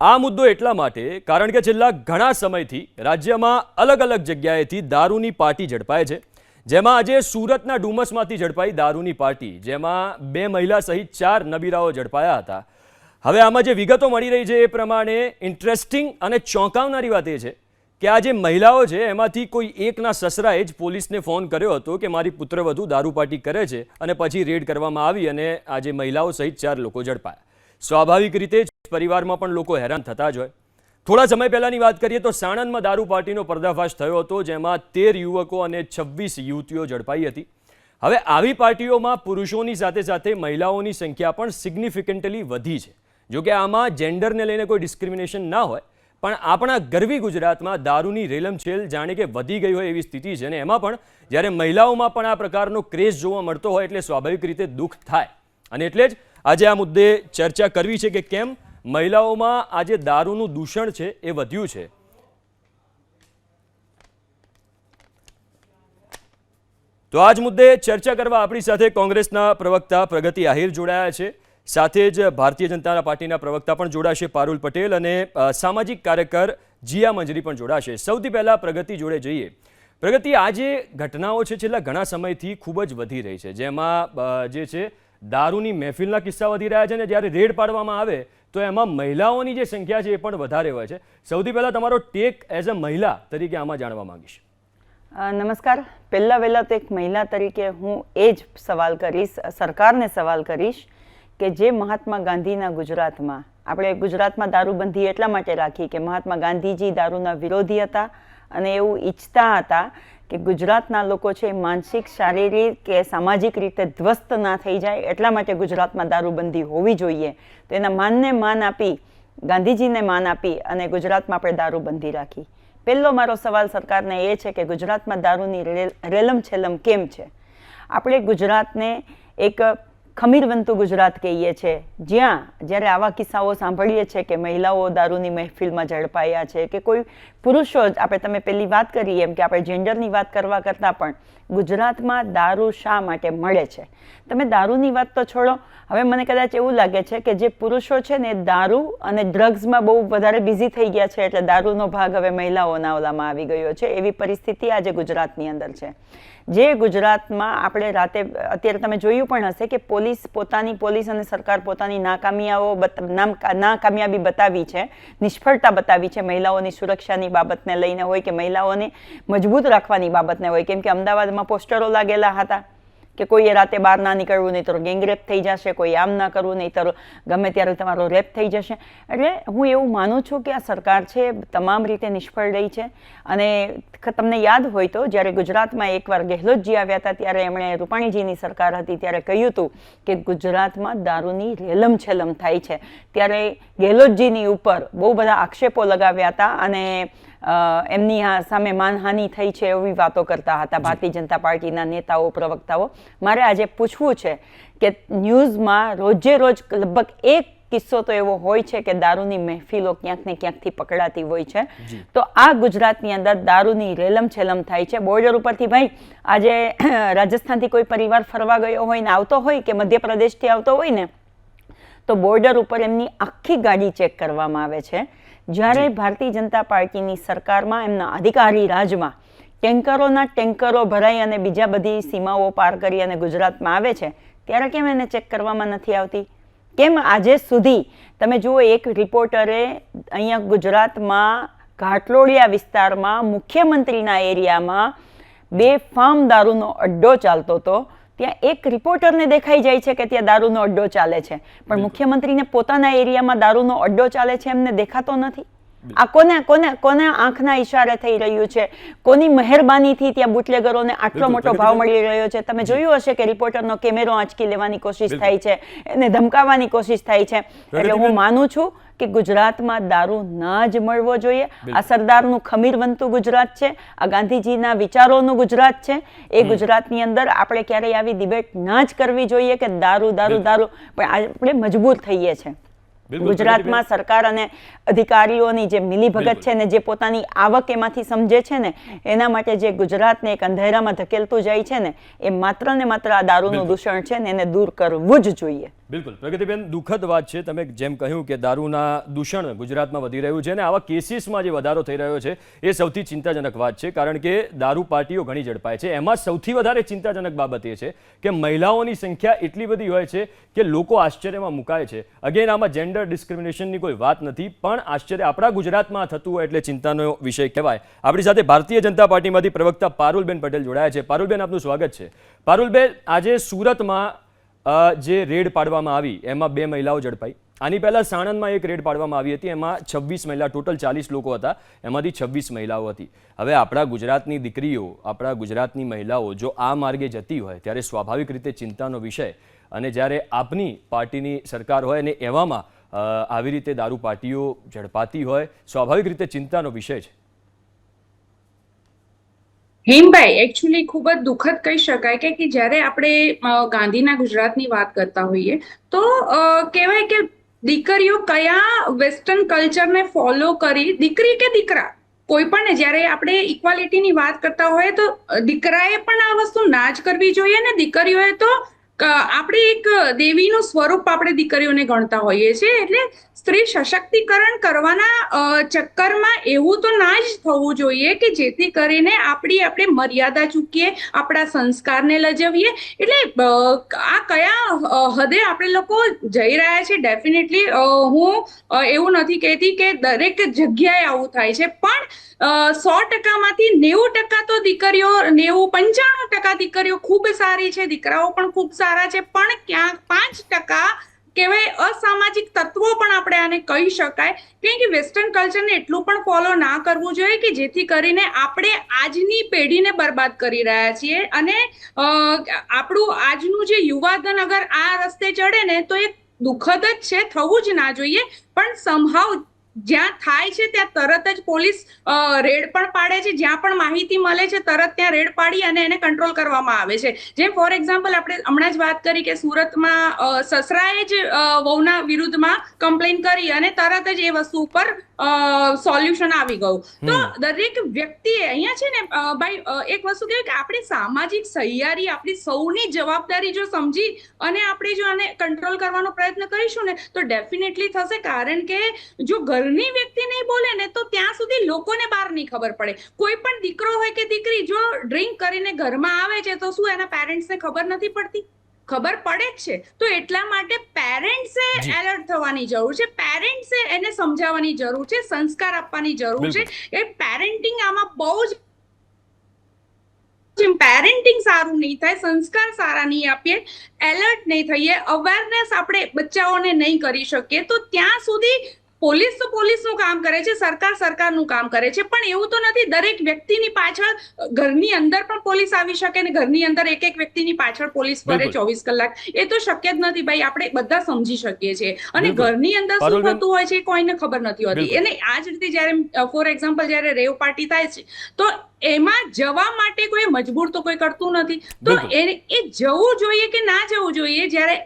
આ મુદ્દો એટલા માટે કારણ કે છેલ્લા ઘણા સમયથી રાજ્યમાં અલગ અલગ જગ્યાએથી દારૂની પાર્ટી ઝડપાય છે. જેમાં આજે સુરતના ડુમસમાંથી ઝડપાઈ દારૂની પાર્ટી, જેમાં બે મહિલા સહિત ચાર નબીરાઓ ઝડપાયા હતા. હવે આમાં જે વિગતો મળી રહી છે એ પ્રમાણે ઇન્ટરેસ્ટિંગ અને ચોંકાવનારી વાત એ છે કે આ જે મહિલાઓ છે, એમાંથી કોઈ એકના સસરાએ જ પોલીસને ફોન કર્યો હતો કે મારી પુત્રવધુ દારૂ પાર્ટી કરે છે અને પછી રેડ કરવામાં આવી અને આજે મહિલાઓ સહિત ચાર લોકો ઝડપાયા. સ્વાભાવિક રીતે પરિવારમાં પણ લોકો હેરાન થતા જ હોય. થોડા સમય પહેલાની વાત કરીએ તો સાણંદમાં દારૂ પાર્ટીનો પર્દાફાશ થયો હતો, જેમાં તેર યુવકો અને છવ્વીસ યુવતીઓ ઝડપાઈ હતી. હવે આવી પાર્ટીઓમાં પુરુષોની સાથે સાથે મહિલાઓની સંખ્યા પણ સિગ્નિફિકન્ટલી વધી છે. જોકે આમાં જેન્ડરને લઈને કોઈ ડિસ્ક્રિમિનેશન ના હોય, પણ આપણા ગરવી ગુજરાતમાં દારૂની રેલમછેલ જાણે કે વધી ગઈ હોય એવી સ્થિતિ છે અને એમાં પણ જ્યારે મહિલાઓમાં પણ આ પ્રકારનો ક્રેઝ જોવા મળતો હોય એટલે સ્વાભાવિક રીતે દુઃખ થાય. અને એટલે જ આજે આ મુદ્દે ચર્ચા કરવી છે કે કેમ મહિલાઓમાં આજે દારૂનું દૂષણ છે એ વધ્યું છે. તો આજ મુદ્દે ચર્ચા કરવા આપણી સાથે કોંગ્રેસના પ્રવક્તા પ્રગતિ આહિર જોડાયા છે. સાથે જ ભારતીય જનતા પાર્ટીના પ્રવક્તા પણ જોડાશે પારુલ પટેલ અને સામાજિક કાર્યકર જીયા મંજરી પણ જોડાશે. સૌથી પહેલા પ્રગતિ જોડે જઈએ. પ્રગતિ આ જે ઘટનાઓ છે છેલ્લા ઘણા સમયથી ખૂબ જ વધી રહી છે. જેમાં જે છે, દારૂની મહેફિલના કિસ્સા વધી રહ્યા છે અને જ્યારે રેડ પાડવામાં આવે તો એમાં મહિલાઓની જે સંખ્યા છે એ પણ વધારે હોય છે. સૌથી પહેલાં તમારો ટેક એઝ અ મહિલા તરીકે આમાં જાણવા માંગીશ. નમસ્કાર. પહેલાં વહેલા તો એક મહિલા તરીકે હું એ જ સવાલ કરીશ, સરકારને સવાલ કરીશ કે જે મહાત્મા ગાંધીના ગુજરાતમાં, આપણે ગુજરાતમાં દારૂબંધી એટલા માટે રાખી કે મહાત્મા ગાંધીજી દારૂના વિરોધી હતા અને એવું ઈચ્છતા હતા કે ગુજરાતના લોકો છે માનસિક, શારીરિક કે સામાજિક રીતે ધ્વસ્ત ના થઈ જાય એટલા માટે ગુજરાતમાં દારૂબંધી હોવી જોઈએ. તો એના માનને માન આપી, ગાંધીજીને માન આપી અને ગુજરાતમાં આપણે દારૂબંધી રાખી. પહેલો મારો સવાલ સરકારને એ છે કે ગુજરાતમાં દારૂની રેલમ છેલમ કેમ છે? આપણે ગુજરાતને એક ખમીરવંતુ ગુજરાત કહીએ છીએ જ્યાં, જ્યારે આવા કિસ્સાઓ સાંભળીએ છીએ કે મહિલાઓ દારૂની મહેફિલમાં ઝડપાયા છે કે કોઈ પુરુષો જ, આપણે તમે પહેલી વાત કરી એમ કે આપણે જેન્ડરની વાત કરવા કરતાં પણ ગુજરાતમાં દારૂ શા માટે મળે છે? તમે દારૂની વાત તો છોડો. હવે મને કદાચ એવું લાગે છે કે જે પુરુષો છે ને દારૂ અને ડ્રગ્સમાં બહુ વધારે બિઝી થઈ ગયા છે, એટલે દારૂનો ભાગ હવે મહિલાઓના ઓલામાં આવી ગયો છે. એવી પરિસ્થિતિ આજે ગુજરાતની અંદર છે. જે ગુજરાતમાં આપણે રાતે, અત્યારે તમે જોયું પણ હશે કે પોલીસ પોતાની, પોલીસ અને સરકાર પોતાની નાકામિયાઓ નામ, નાકામયાબી બતાવી છે. નિષ્ફળતા બતાવી છે મહિલાઓની સુરક્ષાની બાબતને લઈને હોય કે મહિલાઓને મજબૂત રાખવાની બાબતને હોય. કેમ કે અમદાવાદમાં પોસ્ટરો લાગેલા હતા. કે કોઈએ રાતે બહાર ના નીકળવું નહીં તો ગેંગરેપ થઈ જશે કોઈ આમ ના કરવું નહીં તો ગમે ત્યારે તમારો રેપ થઈ જશે. એટલે હું એવું માનું છું કે આ સરકાર છે, તમામ રીતે નિષ્ફળ રહી છે. અને તમને યાદ હોય તો જ્યારે ગુજરાતમાં એકવાર ગેહલોતજી આવ્યા હતા, ત્યારે એમણે રૂપાણીજીની સરકાર હતી, ત્યારે કહ્યું હતું કે ગુજરાતમાં દારૂની રેલમ છેલમ થાય છે. ત્યારે ગેહલોતજીની ઉપર બહુ બધા આક્ષેપો લગાવ્યા હતા અને એમની સામે માનહાનિ થઈ છે એવી વાતો કરતા હતા ભારતીય જનતા પાર્ટીના નેતાઓ પ્રવક્તાઓ. મારે આજે પૂછવું છે કે ન્યૂઝમાં રોજે રોજ લગભગ એક કિસ્સો તો એવો હોય છે કે દારૂની મહેફિલો ક્યાંક ને ક્યાંકથી પકડાતી હોય છે. તો આ ગુજરાતની અંદર દારૂની રેલમ છેલમ થાય છે. બોર્ડર ઉપરથી ભાઈ આજે રાજસ્થાનથી કોઈ પરિવાર ફરવા ગયો હોય ને આવતો હોય કે મધ્યપ્રદેશથી આવતો હોય ને તો બોર્ડર ઉપર એમની આખી ગાડી ચેક કરવામાં આવે છે. જ્યારે ભારતીય જનતા પાર્ટીની સરકારમાં એમના અધિકારી રાજમાં ટેન્કરોના ટેન્કરો ભરાઈ અને બીજા બધી સીમાઓ પાર કરી અને ગુજરાતમાં આવે છે ત્યારે કેમ એને ચેક કરવામાં નથી આવતી? કેમ આજે સુધી તમે જુઓ એક રિપોર્ટરે અહીંયા ગુજરાતમાં ઘાટલોડિયા વિસ્તારમાં મુખ્યમંત્રીના એરિયામાં બે ફાર્મ દારૂનો અડ્ડો ચાલતો હતો. ત્યાં એક રિપોર્ટરને દેખાઈ જાય છે કે ત્યાં દારૂનો અડ્ડો ચાલે છે. પણ મુખ્યમંત્રીને પોતાના એરિયામાં દારૂનો અડ્ડો ચાલે છે એમને દેખાતો નથી? આ કોને કોને કોને આંખના ઈશારે થઈ રહ્યું છે? કોની મહેરબાનીથી ત્યાં બુટલેગરોને આટલો મોટો ભાવ મળી રહ્યો છે? તમે જોયું હશે કે રિપોર્ટરનો કેમેરો આંચકી લેવાની કોશિશ થાય છે એને ધમકાવવાની કોશિશ થાય છે. એટલે હું માનું છું કે ગુજરાતમાં દારૂ ના જ મળવો જોઈએ. આ સરદારનું ખમીરવંતું ગુજરાત છે આ ગાંધીજીના વિચારોનું ગુજરાત છે. એ ગુજરાતની અંદર આપણે ક્યારેય આવી ડિબેટ ના જ કરવી જોઈએ કે દારૂ દારૂ દારૂ. પણ આપણે મજબૂર થઈએ છીએ ગુજરાતમાં સરકાર અને અધિકારીઓની જે મિલીભગત. છે ને જે પોતાની આવક એમાંથી સમજે છે ને એના માટે જે ગુજરાતને એક અંધેરામાં ધકેલતું જાય છે ને એ માત્ર ને માત્ર આ દારૂનું. દૂષણ છે ને એને દૂર કરવું જ જોઈએ બિલકુલ. પ્રગતિબેન, દુઃખદ વાત છે. તમે જેમ કહ્યું કે દારૂના દૂષણ ગુજરાતમાં વધી રહ્યું છે અને આવા કેસીસમાં જે વધારો થઈ રહ્યો છે, એ સૌથી ચિંતાજનક વાત છે. કારણ કે દારૂ પાર્ટીઓ ઘણી ઝડપાય છે. એમાં સૌથી વધારે ચિંતાજનક બાબત એ છે કે મહિલાઓની સંખ્યા એટલી બધી હોય છે કે લોકો આશ્ચર્યમાં મુકાય છે. અગેન આમાં જેન્ડર ડિસ્ક્રિમિનેશનની કોઈ વાત નથી, પણ આશ્ચર્ય આપણા ગુજરાતમાં થતું હોય એટલે ચિંતાનો વિષય કહેવાય. આપણી સાથે ભારતીય જનતા પાર્ટીમાંથી પ્રવક્તા પારુલબેન પટેલ જોડાયા છે. પારુલબેન, આપનું સ્વાગત છે. પારુલબેન, આજે સુરતમાં જે રેડ પાડવામાં આવી, એમાં બે મહિલાઓ ઝડપાઈ. આની પહેલાં સાણંદમાં એક રેડ પાડવામાં આવી હતી, એમાં છવ્વીસ મહિલા, ટોટલ ચાલીસ લોકો હતા, એમાંથી છવ્વીસ મહિલાઓ હતી. હવે આપણા ગુજરાતની દીકરીઓ, આપણા ગુજરાતની મહિલાઓ જો આ માર્ગે જતી હોય, ત્યારે સ્વાભાવિક રીતે ચિંતાનો વિષય. અને જ્યારે આપની પાર્ટીની સરકાર હોય અને એવામાં આવી રીતે દારૂ પાર્ટીઓ ઝડપાતી હોય, સ્વાભાવિક રીતે ચિંતાનો વિષય છે. હેમભાઈ એકચ્યુઅલી ખૂબ જ દુઃખદ કહી શકાય કે જ્યારે આપણે ગાંધીના ગુજરાતની વાત કરતા હોઈએ, તો કહેવાય કે દીકરીઓ કયા વેસ્ટર્ન કલ્ચરને ફોલો કરી, દીકરી કે દીકરા? કોઈ પણ, જ્યારે આપણે ઇક્વાલિટીની વાત કરતા હોઈએ, તો દીકરાએ પણ આ વસ્તુ ના જ કરવી જોઈએ ને દીકરીઓએ તો આપણે એક દેવીનું સ્વરૂપ આપણે દીકરીઓને ગણતા હોઈએ છીએ, એટલે સ્ત્રી સશક્તિકરણ કરવાના ચક્કરમાં એવું તો ના જ થવું જોઈએ કે જેથી કરીને આપણી, આપણે મર્યાદા ચૂકીએ, આપણા સંસ્કારને લજવીએ. એટલે આ કયા હદે આપણે લોકો જઈ રહ્યા છે? ડેફિનેટલી હું એવું નથી કહેતી કે દરેક જગ્યાએ આવું થાય છે. પણ સો ટકામાંથી નેવું ટકા તો દીકરીઓ, નેવું, પંચાણું ટકા દીકરીઓ ખૂબ સારી છે. દીકરાઓ પણ ખૂબ સારા છે. પણ ક્યાંક પાંચ ટકા કહેવાય અસામાજિક તત્વો પણ આપણે આને કહી શકાય. કેમ કે વેસ્ટર્ન કલ્ચરને એટલું પણ ફોલો ના કરવું જોઈએ કે જેથી કરીને આપણે આજની પેઢીને બરબાદ કરી રહ્યા છીએ. અને આપણું આજનું જે યુવાધન અગર આ રસ્તે ચડે ને તો એ દુઃખદ જ છે, થવું જ ના જોઈએ. પણ સમહાવ જ્યાં થાય છે ત્યાં તરત જ પોલીસ રેડ પણ પાડે છે. જ્યાં પણ માહિતી મળે છે, તરત ત્યાં રેડ પાડી અને એને કંટ્રોલ કરવામાં આવે છે. જેમ ફોર એક્ઝામ્પલ આપણે હમણાં જ વાત કરી કે સુરતમાં સસરાએ જ વહુના વિરુદ્ધમાં કમ્પ્લેન કરી અને તરત જ એ વસ્તુ ઉપર સોલ્યુશન આવી ગયું. તો દરેક વ્યક્તિએ અહીંયા છે ને ભાઈ એક વસ્તુ કે આપણી સામાજિક સહિયારી આપણી સૌની જવાબદારી જો સમજી અને આપણે જો આને કંટ્રોલ કરવાનો પ્રયત્ન કરીશું ને તો ડેફિનેટલી થશે. કારણ કે જો ઘરની વ્યક્તિ નહીં બોલે ને તો ત્યાં સુધી લોકોને બહાર નહીં ખબર પડે. કોઈ પણ દીકરો હોય કે દીકરી જો ડ્રિંક કરીને ઘરમાં આવે છે તો શું એના પેરેન્ટ્સને ખબર નથી પડતી? ખબર પડે જ છે. તો એટલા માટે પેરેન્ટ્સે એલર્ટ થવાની જરૂર છે. પેરેન્ટ્સે એને સમજાવવાની જરૂર છે સંસ્કાર આપવાની જરૂર છે. એ પેરેન્ટિંગ આમાં બહુ જ પેરેન્ટિંગ સારું નહીં થાય સંસ્કાર સારા નહીં આપીએ એલર્ટ નહીં થઈએ અવેરનેસ આપણે બચ્ચાઓને નહીં કરી શકીએ તો ત્યાં સુધી પોલીસ તો પોલીસનું કામ કરે છે સરકાર સરકારનું કામ કરે છે પણ એવું તો નથી. દરેક વ્યક્તિની પાછળ ઘરની અંદર પણ પોલીસ આવી શકે ને ઘરની અંદર એક એક વ્યક્તિની પાછળ પોલીસ ફરે ચોવીસ કલાક. એ તો શક્ય જ નથી ભાઈ આપણે બધા સમજી શકીએ છીએ. અને ઘરની અંદર શું થતું હોય છે એ કોઈને ખબર નથી હોતી. અને આ જ રીતે જ્યારે ફોર એક્ઝામ્પલ જ્યારે રેવ પાર્ટી થાય છે તો એમાં જવા માટે કોઈ મજબૂર તો કોઈ કરતું નથી. તો એ જવું જોઈએ કે ના જવું જોઈએ? જ્યારે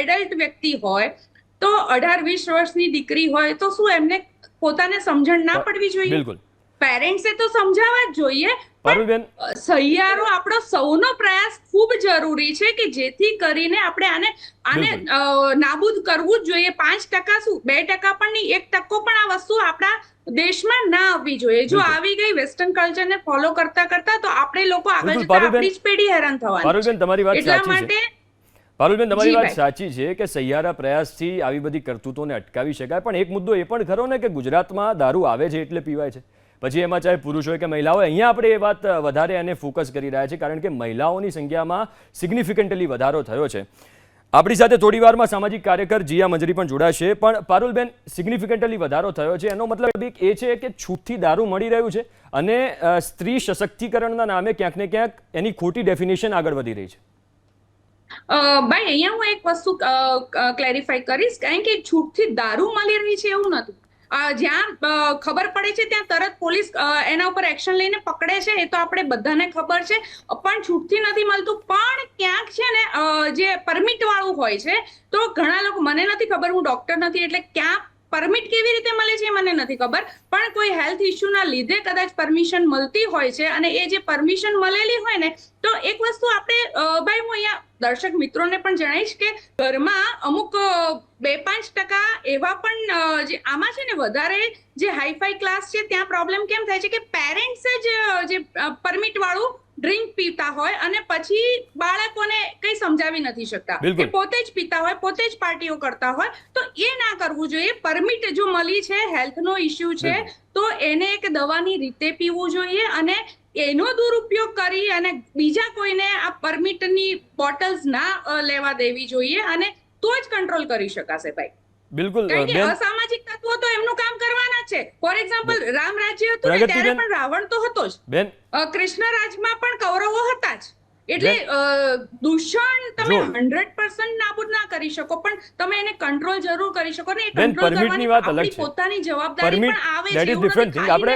એડલ્ટ વ્યક્તિ હોય તો અઢાર વીસ વર્ષની દીકરી હોય તો શું એમને પોતાને સમજણ ના પડવી જોઈએ? બિલકુલ. પેરેન્ટ્સે તો સમજાવવા જ જોઈએ પણ સહિયારો આપણો સૌનો પ્રયાસ ખૂબ જરૂરી છે કે જેથી કરીને આપણે આને આને નાબૂદ કરવું જ જોઈએ. પાંચ ટકા શું? બે ટકા પણ નહીં એક ટકો પણ આ વસ્તુ આપણા દેશમાં ના આવવી જોઈએ. જો આવી ગઈ વેસ્ટર્ન કલ્ચરને ફોલો કરતા કરતા તો આપણે લોકો આગળ જતા આપણી જ પેઢી હેરાન થવાની એટલા માટે પારુલબેન તમારી વાત સાચી છે કે સહિયારા પ્રયાસથી આવી બધી કરતૂતોને અટકાવી શકાય પણ એક મુદ્દો એ પણ ખરો ને કે ગુજરાતમાં દારૂ આવે છે એટલે પીવાય છે. પછી એમાં ચાહે પુરુષ હોય કે મહિલા હોય અહીંયા આપણે એ વાત વધારે એને ફોકસ કરી રહ્યા છે કારણ કે મહિલાઓની સંખ્યામાં સિગ્નિફિકન્ટલી વધારો થયો છે. આપણી સાથે થોડી વારમાં સામાજિક કાર્યકર જીયા મંજરી પણ જોડાશે પણ પારુલબેન સિગ્નિફિકન્ટલી વધારો થયો છે. એનો મતલબ એક એ છે કે છૂટથી દારૂ મળી રહ્યું છે અને સ્ત્રી સશક્તિકરણના નામે ક્યાંક ને ક્યાંક એની ખોટી ડેફિનેશન આગળ વધી રહી છે. ભાઈ અહીંયા હું એક વસ્તુ ક્લેરિફાઈ કરીશ, કારણ કે છૂટથી દારૂ મળી રહી છે એવું નથી જ્યાં ખબર પડે છે, ત્યાં તરત પોલીસ એના ઉપર એક્શન લઈને પકડે છે, એ તો આપણે બધાને ખબર છે, પણ છૂટથી નથી મળતું. પણ ક્યાંક છે ને જે પરમિટ વાળું હોય છે, તો ઘણા લોકો, મને નથી ખબર, હું ડોક્ટર નથી, એટલે ક્યાં પરમિટ કેવી રીતે મળે છે મને નથી ખબર, પણ કોઈ હેલ્થ ઇસ્યુના લીધે કદાચ પરમિશન મળતી હોય છે, અને એ જે પરમિશન મળેલી હોય ને, તો એક વસ્તુ આપણે ભાઈ હું અહીંયા દર્શક મિત્રોને પણ જણાવીશ કે ઘરમાં અમુક બે પાંચ ટકા એવા પણ જે આમાં છે ને વધારે જે હાઈફાઈ ક્લાસ છે ત્યાં પ્રોબ્લેમ કેમ થાય છે કે પેરેન્ટ્સ જ જે પરમિટ વાળું ડ્રિંક પીતા હોય અને પછી બાળકોને કઈ સમજાવી નથી શકતા કે પોતે જ પીતા હોય પોતે જ પાર્ટીઓ કરતા હોય તો એ ના કરવું જોઈએ. પરમિટ જો મળી છે હેલ્થનો ઇસ્યુ છે તો એને એક દવાની રીતે પીવું જોઈએ અને એનો દુરુપયોગ કરી અને બીજા કોઈને આ પરમિટની બોટલ્સ ના લેવા દેવી જોઈએ અને તો જ કંટ્રોલ કરી શકાશે ભાઈ. બિલકુલ અસામાજિક તત્વો તો એમનું કામ કરવાના છે. ફોર એક્ઝામ્પલ રામ રાજ્ય હતું ત્યારે પણ રાવણ તો હતો જ. બેન કૃષ્ણ રાજમાં પણ કૌરવો હતા જ. એટલે દૂષણ તમે જો. હંડ્રેડ પર્સન્ટ નાબૂદ ના કરી શકો પણ તમે એને કંટ્રોલ જરૂર કરી શકો ને એ કંટ્રોલ કરવાની વાત અલગ છે. પોતાની જવાબદારી પણ આવે છે ઇઝ ડિફરન્ટ થિંગ આપણે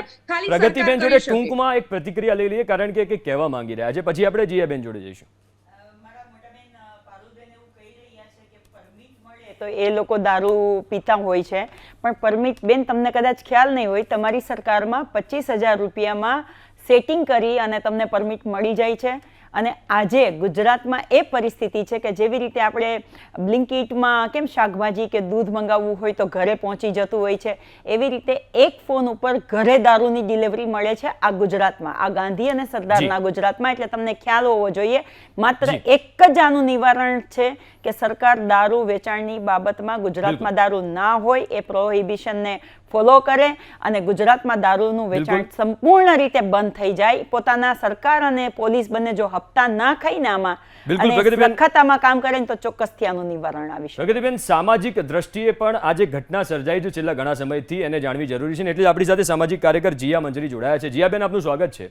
પ્રગતિબેન જોડે ટૂંકમાં એક પ્રતિક્રિયા લઈ લઈએ કારણ કે કે કહેવા માંગી રહ્યા છે. પછી આપણે જીયાબેન જોડે જઈશું. બેન પારુલબેન એવું કહી રહ્યા છે કે પરમિટ મળે તો એ લોકો દારૂ પીતા હોય છે. પણ પરમિટ બેન તમને કદાચ ખ્યાલ નહીં હોય તમારી સરકારમાં પચીસ હજાર રૂપિયામાં સેટિંગ કરી અને તમને પરમિટ મળી જાય છે. અને આજે ગુજરાતમાં એ પરિસ્થિતિ છે કે જેવી રીતે આપણે બ્લિંકિટમાં કેમ શાકભાજી કે દૂધ મંગાવવું હોય તો ઘરે પહોંચી જતું હોય છે એવી રીતે એક ફોન ઉપર ઘરે દારૂની ડિલિવરી મળે છે આ ગુજરાતમાં. આ ગાંધી અને સરદારના ગુજરાતમાં એટલે તમને ખ્યાલ હોવો જોઈએ માત્ર એક જ આનું નિવારણ છે કે સરકાર દારૂ વેચાણની બાબતમાં ગુજરાતમાં દારૂ ના હોય એ પ્રોહિબિશનને ફોલો કરે અને ગુજરાતમાં દારૂનું વેચાણ સંપૂર્ણ રીતે બંધ થઈ જાય. પોતાના સરકાર અને પોલીસ બંને જો હપ્તા ના ખાઈને આમાં અને. સખત કામ કરે તો ચોક્કસથી આનું નિવારણ આવી શકે. પ્રગતિબેન સામાજિક દ્રષ્ટિએ પણ આ જે ઘટના સર્જાઈ છે છેલ્લા ઘણા સમયથી એને જાણવી જરૂરી છે એટલે આપણી સાથે સામાજિક કાર્યકર જીયા મંજરી જોડાયા છે. જીયાબેન આપનું સ્વાગત છે.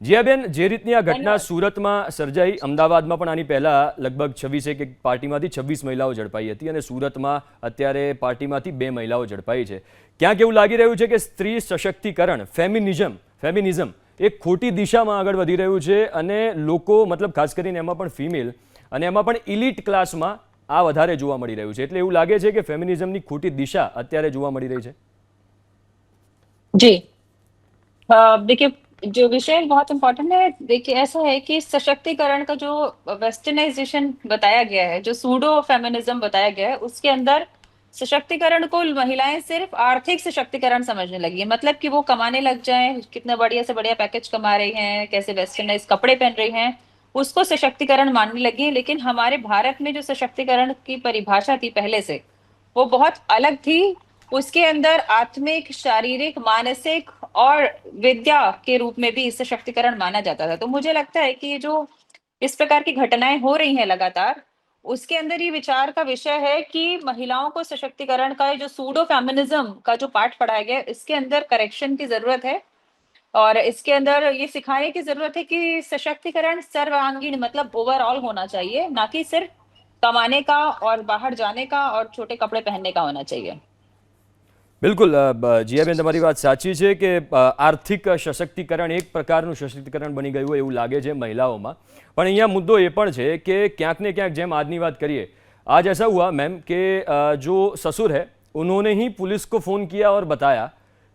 જીયાબેન જે રીતની આ ઘટના સુરતમાં સર્જાઈ અમદાવાદમાં પણ આની પહેલા લગભગ છવ્વીસ એક પાર્ટીમાંથી છવ્વીસ મહિલાઓ ઝડપાઈ હતી અને સુરતમાં અત્યારે પાર્ટીમાંથી બે મહિલાઓ ઝડપાઈ છે ક્યાંક એવું લાગી રહ્યું છે કે સ્ત્રી સશક્તિકરણ ફેમિનિઝમ ફેમિનિઝમ એક ખોટી દિશામાં આગળ વધી રહ્યું છે અને લોકો મતલબ ખાસ કરીને એમાં પણ ફિમેલ અને એમાં પણ ઇલિટ ક્લાસમાં આ વધારે જોવા મળી રહ્યું છે એટલે એવું લાગે છે કે ફેમિનિઝમની ખોટી દિશા અત્યારે જોવા મળી રહી છે जी अ, देखिए जो विषय बहुत इम्पोर्टेंट है। देखिए, ऐसा है कि सशक्तिकरण का जो वेस्टर्नाइजेशन बताया गया है, जो सूडो फेमिनिज्म बताया गया है, उसके अंदर सशक्तिकरण को महिलाएँ सिर्फ़ आर्थिक सशक्तिकरण समझने लगी है। मतलब कि वो कमाने लग जाएँ, कितना बढ़िया से बढ़िया पैकेज कमा रही हैं, कैसे वेस्टर्नाइज कपड़े पहन रही हैं, उसको सशक्तिकरण मानने लगी है। लेकिन हमारे भारत में जो सशक्तिकरण की परिभाषा थी पहले से, वो बहुत अलग थी। उसके अंदर आत्मिक, शारीरिक, मानसिक और विद्या के रूप में भी सशक्तिकरण माना जाता था। तो मुझे लगता है कि जो इस प्रकार की घटनाएँ हो रही हैं लगातार, उसके अंदर ये विचार का विषय है कि महिलाओं को सशक्तिकरण का जो सूडो फेमिनिज्म का जो पाठ पढ़ाया गया, इसके अंदर करेक्शन की ज़रूरत है और इसके अंदर ये सिखाने की ज़रूरत है कि सशक्तिकरण सर्वांगीण मतलब ओवरऑल होना चाहिए, ना कि सिर्फ़ कमाने का और बाहर जाने का और छोटे कपड़े पहनने का होना चाहिए। બિલકુલ અ, બ- જીયાબેન તમારી વાત સાચી છે કે અ, આર્થિક સશક્તિકરણ એક પ્રકારનું સશક્તિકરણ બની ગયું હોય એવું લાગે છે મહિલાઓમાં પણ અહીંયા મુદ્દો એ પણ છે કે ક્યાંક ને ક્યાંક જેમ આજની વાત કરીએ आज ऐसा हुआ मैम कि अ, जो ससुर है उन्होंने ही पुलिस को फ़ोन किया और बताया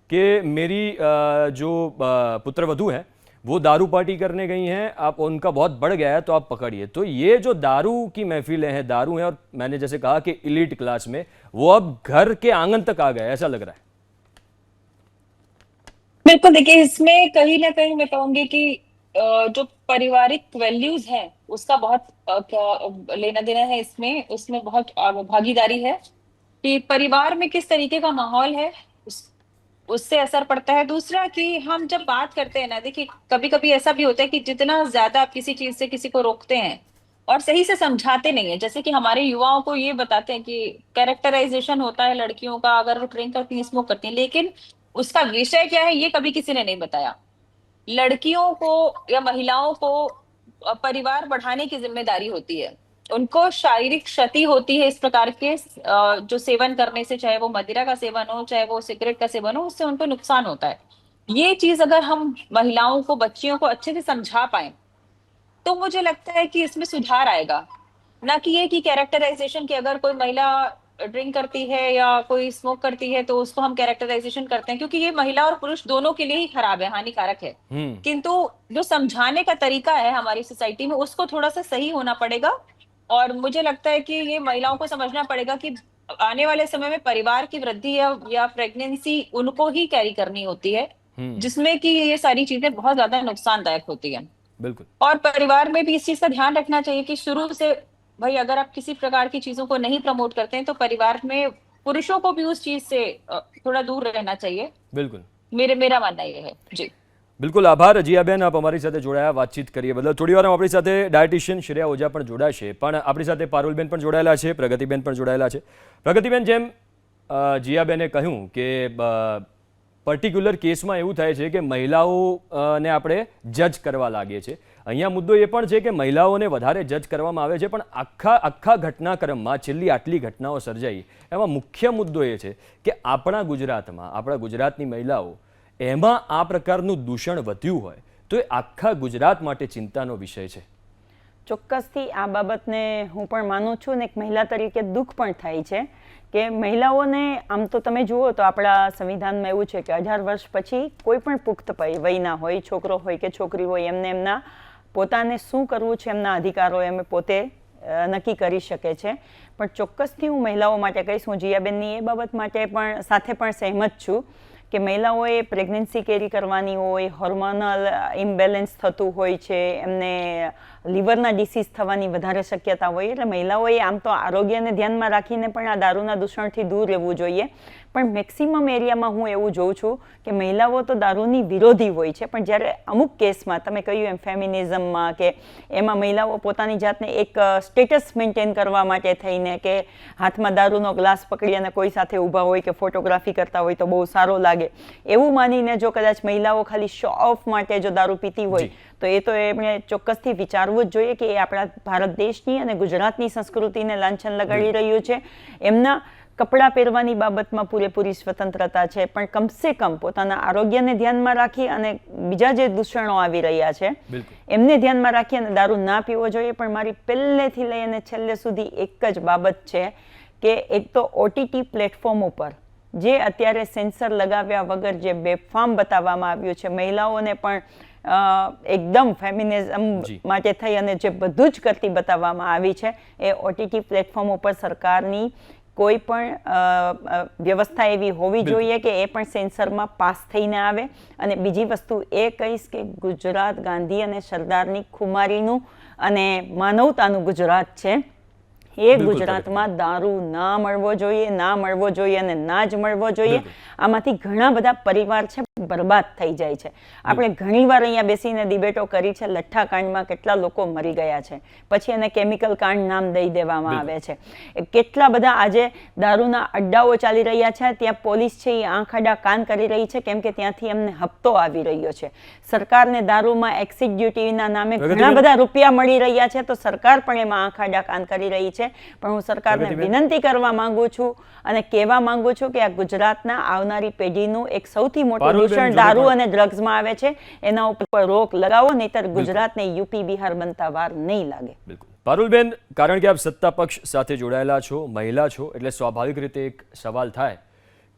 कि मेरी अ, जो अ, पुत्रवधू है वो दारू पार्टी करने गई हैं आप उनका बहुत बढ़ गया है तो आप पकड़िए तो ये जो दारू की महफिलें हैं दारू हैं और मैंने जैसे कहा कि इलीट क्लास में वो अब घर के आँगन तक आ गए ऐसा लग रहा है। बिल्कुल देखिए इसमें कहीं ना कहीं मैं कहूँगी कि जो पारिवारिक वैल्यूज़ हैं उसका बहुत लेना देना है इसमें उसमें बहुत भागीदारी है कि परिवार में किस तरीके का माहौल है उस, उससे असर पड़ता है। दूसरा कि हम जब बात करते हैं ना देखिए कभी कभी ऐसा भी होता है कि जितना ज़्यादा आप किसी चीज़ से किसी को रोकते हैं और सही से समझाते नहीं है। जैसे कि हमारे युवाओं को ये बताते हैं कि कैरेक्टराइजेशन होता है लड़कियों का, अगर वो ड्रिंक करती हैं स्मोक करती हैं, लेकिन उसका विषय क्या है, ये कभी किसी ने नहीं बताया। लड़कियों को या महिलाओं को परिवार बढ़ाने की ज़िम्मेदारी होती है। उनको शारीरिक क्षति होती है इस प्रकार के जो सेवन करने से, चाहे वो मदिरा का सेवन हो, चाहे वो सिगरेट का सेवन हो, उससे उनको नुकसान होता है। ये चीज़ अगर हम महिलाओं को, बच्चियों को अच्छे से समझा पाए तो मुझे लगता है कि इसमें सुधार आएगा। ना कि ये कि कैरेक्टराइजेशन की अगर कोई महिला ड्रिंक करती है या कोई स्मोक करती है तो उसको हम कैरेक्टराइजेशन करते हैं क्योंकि ये महिला और पुरुष दोनों के लिए ही खराब है हानिकारक है। हम्म। किंतु जो समझाने का तरीका है हमारी सोसाइटी में उसको थोड़ा सा सही होना पड़ेगा और मुझे लगता है कि ये महिलाओं को समझना पड़ेगा कि आने वाले समय में परिवार की वृद्धि या या प्रेगनेंसी उनको ही कैरी करनी होती है हम्म। जिसमें कि ये सारी चीज़ें बहुत ज़्यादा नुकसानदायक होती है। बिल्कुल और परिवार में भी इस चीज का ध्यान रखना चाहिए कि शुरू से भाई अगर आप किसी प्रकार की चीजों को नहीं प्रमोट करते हैं तो परिवार में पुरुषों को भी उस चीज से अ, थोड़ा दूर रहना चाहिए બિલકુલ मेरे मेरा मानना ये है जी બિલકુલ આભાર જીયાબેન આપ અમારી સાથે જોડાયા વાતચીત કરીએ બદલ થોડી વાર આપણી સાથે ડાયટિશિયન શ્રેયા ઓઝા પણ જોડાશે પણ આપણી સાથે પારુલબેન પણ જોડાયેલા છે પ્રગતિબેન પણ જોડાયેલા છે પ્રગતિબેન જેમ અ, જીયાબેને કહ્યું કે પર્ટિક્યુલર કેસમાં એવું થાય છે કે મહિલાઓને આપણે જજ કરવા લાગીએ છીએ. અહીંયા મુદ્દો એ પણ છે કે મહિલાઓને વધારે જજ કરવામાં આવે છે, પણ આખા આખા ઘટનાક્રમમાં, છેલ્લી આટલી ઘટનાઓ સર્જાઈ, એમાં મુખ્ય મુદ્દો એ છે કે આપણા ગુજરાતમાં, આપણા ગુજરાતની મહિલાઓ, એમાં આ પ્રકારનું દૂષણ વધ્યું હોય, તો એ આખા ગુજરાત માટે ચિંતાનો વિષય છે. ચોક્કસથી આ બાબતને હું પણ માનું છું ને એક મહિલા તરીકે દુઃખ પણ થાય છે કે મહિલાઓને, આમ તો તમે જુઓ તો આપણા સંવિધાનમાં એવું છે કે અઢાર વર્ષ પછી કોઈ પણ પુખ્ત વયના હોય, છોકરો હોય કે છોકરી હોય, એમને એમના પોતાને શું કરવું છે, એમના અધિકારો એમ પોતે નક્કી કરી શકે છે. પણ ચોક્કસથી હું મહિલાઓ માટે કહીશ, હું જીયાબેનની એ બાબત માટે પણ, સાથે પણ સહેમત છું કે મહિલાઓએ પ્રેગ્નન્સી કેરી કરવાની હોય, હોર્મોનલ ઇમ્બેલેન્સ થતું હોય છે, એમને લીવરના ડિસીઝ થવાની વધારે શક્યતા હોય એટલે મહિલાઓએ આમ તો આરોગ્યને ધ્યાનમાં રાખીને પણ આ દારૂના દૂષણથી દૂર રહેવું જોઈએ પણ મેક્સિમમ એરિયામાં હું એવું જોઉં છું કે મહિલાઓ તો દારૂની વિરોધી હોય છે, પણ જ્યારે અમુક કેસમાં તમે કહ્યું એમ ફેમિનિઝમમાં કે એમાં મહિલાઓ પોતાની જાતને એક સ્ટેટસ મેન્ટેન કરવા માટે થઈને કે હાથમાં દારૂનો ગ્લાસ પકડી અને કોઈ સાથે ઊભા હોય કે ફોટોગ્રાફી કરતા હોય તો બહુ સારો લાગે એવું માનીને જો કદાચ મહિલાઓ ખાલી શો ઓફ માટે જો દારૂ પીતી હોય. તો એ તો એમણે ચોક્કસથી વિચારવું જ જોઈએ કે એ આપણા ભારત દેશની અને ગુજરાતની સંસ્કૃતિને લાંછન લગાડી રહ્યું છે. એમના કપડાં પહેરવાની બાબતમાં પૂરેપૂરી સ્વતંત્રતા છે પણ કમસે કમ પોતાના આરોગ્યને ધ્યાનમાં રાખી અને બીજા જે દૂષણો આવી રહ્યા છે એમને ધ્યાનમાં રાખી અને દારૂ ના પીવો જોઈએ. પણ મારી પહેલેથી લઈ અને છેલ્લે સુધી એક જ બાબત છે કે એક તો ઓટીટી પ્લેટફોર્મ ઉપર જે અત્યારે સેન્સર લગાવ્યા વગર જે બેફામ બતાવવામાં આવ્યું છે મહિલાઓને પણ એકદમ ફેમિનિઝમ માટે થઈ અને જે બધું જ કરતી બતાવવામાં આવી છે એ ઓટીટી પ્લેટફોર્મ ઉપર સરકારની કોઈ પણ વ્યવસ્થા એવી હોવી જોઈએ કે એ પણ સેન્સરમાં પાસ થઈને આવે. અને બીજી વસ્તુ એ કહીશ કે ગુજરાત ગાંધી અને સરદારની ખુમારીનું અને માનવતાનું ગુજરાત છે. એ ગુજરાતમાં દારૂ ના મળવો જોઈએ ના મળવો જોઈએ અને ના જ મળવો જોઈએ. આમાંથી ઘણા બધા પરિવાર છે બરબાદ થઈ જાય છે. આપણે ઘણીવાર અહીંયા બેસીને ડિબેટો કરી છે લઠ્ઠા કાંડમાં કેટલા લોકો મરી ગયા છે. પછી એને કેમિકલ કાંડ નામ દઈ દેવામાં આવે છે. કેટલા બધા આજે દારૂના અડ્ડાઓ ચાલી રહ્યા છે ત્યાં પોલીસ છે એ આંખ આડા કાન કરી રહી છે કેમ કે ત્યાંથી એમને હપ્તો આવી રહ્યો છે. સરકારને દારૂમાં એક્સિટ ડ્યુટીના નામે ઘણા બધા રૂપિયા મળી રહ્યા છે તો સરકાર પણ એમાં આંખ આડા કાન કરી રહી છે. પણ હું સરકારને વિનંતી કરવા માંગુ છું અને કહેવા માંગુ છું કે આ ગુજરાતના આવનારી પેઢીનું એક સૌથી મોટું દૂષણ દારૂ અને ડ્રગ્સમાં આવે છે. એના ઉપર રોક લગાવો નહીતર ગુજરાતને યુપી બિહાર બનતા વાર નહીં લાગે. બિલકુલ. પારુલબેન કારણ કે આપ સત્તા પક્ષ સાથે જોડાયેલા છો મહિલા છો એટલે સ્વાભાવિક રીતે એક સવાલ થાય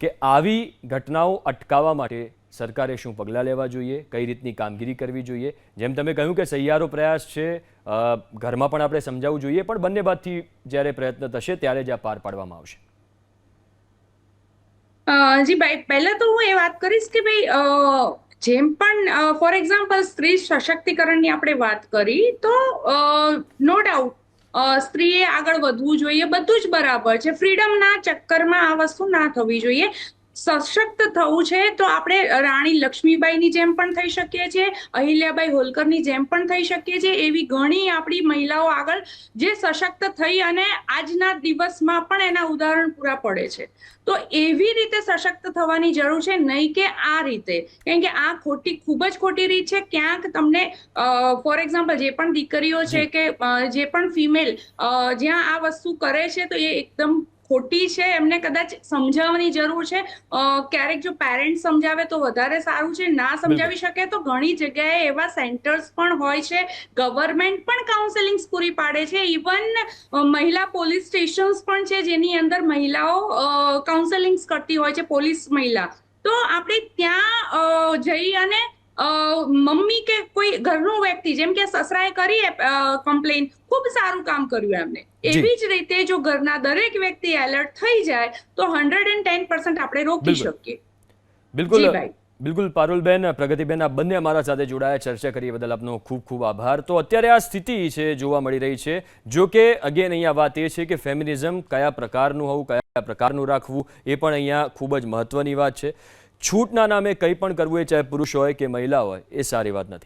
કે આવી ઘટનાઓ અટકાવવા માટે સરકારે શું પગલાં લેવા જોઈએ, કઈ રીતની કામગીરી કરવી જોઈએ? જેમ તમે કહ્યું કે સહિયારો પ્રયાસ છે ઘરમાં પણ આપણે સમજાવવું જોઈએ, પણ બંને બાદથી જ્યારે પ્રયત્ન થશે ત્યારે જ આ પાર પાડવામાં આવશે. જી ભાઈ, પહેલા તો હું એ વાત કરીશ કે ભાઈ જેમ પણ ફોર એક્ઝામ્પલ સ્ત્રી સશક્તિકરણની આપણે વાત કરી, તો નો ડાઉટ સ્ત્રીએ આગળ વધવું જોઈએ, બધું જ બરાબર છે. ફ્રીડમના ચક્કરમાં આ વસ્તુ ના થવી જોઈએ. સશક્ત થવું છે તો આપણે રાણી લક્ષ્મીબાઈની જેમ પણ થઈ શકીએ છીએ અહિલ્યાબાઈ હોલકરની જેમ પણ થઈ શકીએ છીએ એવી ઘણી આપણી મહિલાઓ આગળ જે સશક્ત થઈ અને આજના દિવસમાં પણ એના ઉદાહરણ પૂરા પડે છે. તો એવી રીતે સશક્ત થવાની જરૂર છે નહીં કે આ રીતે. કેમ કે આ ખોટી ખૂબ જ ખોટી રીત છે. ક્યાંક તમને ફોર એક્ઝામ્પલ જે પણ દીકરીઓ છે કે જે પણ ફિમેલ જ્યાં આ વસ્તુ કરે છે તો એ એકદમ ખોટી છે એમને કદાચ સમજાવવાની જરૂર છે. ક્યારેક જો પેરેન્ટ સમજાવે તો વધારે સારું છે ના સમજાવી શકે તો ઘણી જગ્યાએ એવા સેન્ટર્સ પણ હોય છે ગવર્મેન્ટ પણ કાઉન્સેલિંગ પૂરી પાડે છે. ઇવન મહિલા પોલીસ સ્ટેશન્સ પણ છે જેની અંદર મહિલાઓ કાઉન્સેલિંગ કરતી હોય છે પોલીસ મહિલા. તો આપણે ત્યાં જઈ અને મમ્મી કે કોઈ ઘરનો વ્યક્તિ જેમ કે સસરાએ કરી કમ્પ્લેન ખૂબ સારું કામ કર્યું એમને. એવી જ રીતે જો ઘરના દરેક વ્યક્તિ એલર્ટ થઈ જાય તો હંડ્રેડ એન્ડ ટેન પર્સન્ટ આપણે રોકી શકીએ. બિલકુલ બિલકુલ પારુલબેન પ્રગતિબેન આ બંને અમારા સાથે જોડાયા ચર્ચા કરી બદલ આપનો ખૂબ ખૂબ આભાર. તો અત્યારે આ સ્થિતિ છે જોવા મળી રહી છે. જો કે અગેન અહીંયા વાત એ છે કે ફેમિનિઝમ કયા પ્રકારનું હોવું કયા પ્રકારનું રાખવું એ પણ અહીંયા ખૂબ જ મહત્વની વાત છે. છૂટના નામે કંઈ પણ કરવું એ ચાહે પુરુષ હોય કે મહિલા હોય, એ સારી વાત નથી.